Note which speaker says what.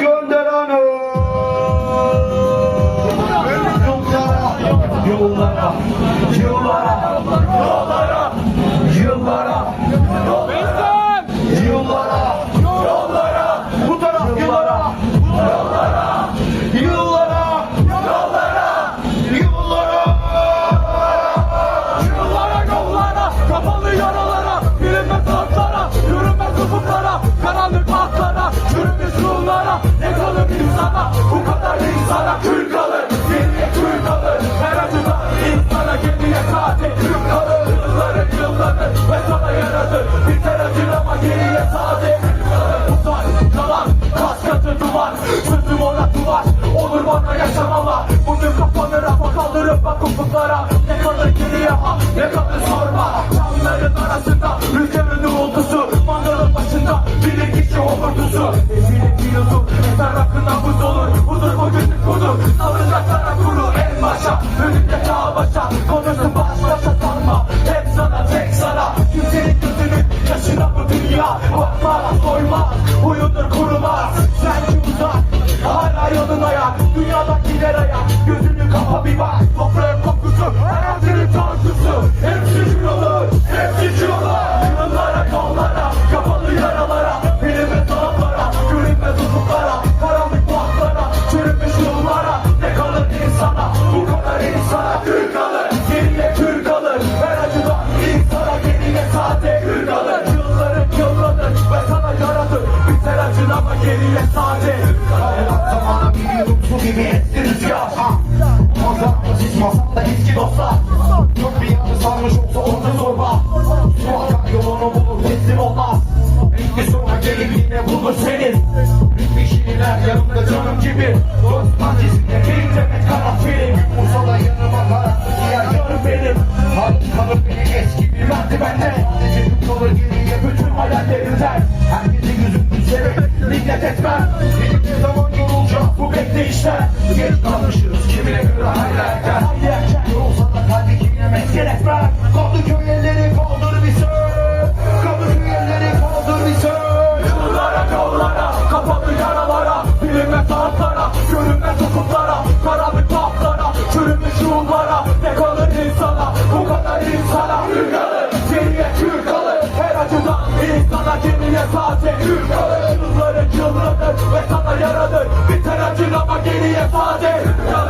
Speaker 1: Gönder onu. Yollara, yollara,
Speaker 2: katı duvar, sözüm ona duvar, olur bana yaşamalar, bugün kapanır ama kaldırıp bak ufuklara, ne kalır geriye ha, ne kalır sorma, çamların arasında, rüzgarın uğultusu, mangalın başında, bir kişi homurtusu, ezilip filozu, eser hakkında buz olur, budur bugünlük budur, alacaklara kuru en başa, önünde dağ başa, konuşsun baş başa sanma, hep sana tek sana, kimsenin gözünün yaşına bu dünya, bakma doymaz, huyundur kurumaz, sen ki uzak, hala yolun ayak, dünyadakiler ayak, gözünü kapa bir bak,
Speaker 1: canım gibi Dost partisinde bir demet karanfil Vursa da yanıma karanlık diğer benim. Halim kalır beni eski bir merdivende Sadece gün kalır geriye bütün hayallerimden Herkesin yüzünü sevip minnet etmem. Benim ne zaman yorulacak bu bekleyişler Geç kalmışız
Speaker 2: görünmez ufuklara, karanlık tahtlara, çürümüş ruhlara, ne kalır insana, bu kadar insana, kül kalır, geriye kül kalır, her acıdan insana geriye sadece kül kalır, yılların yıllanır ve sana yaradır, biter acın ama geriye sade kül kalır.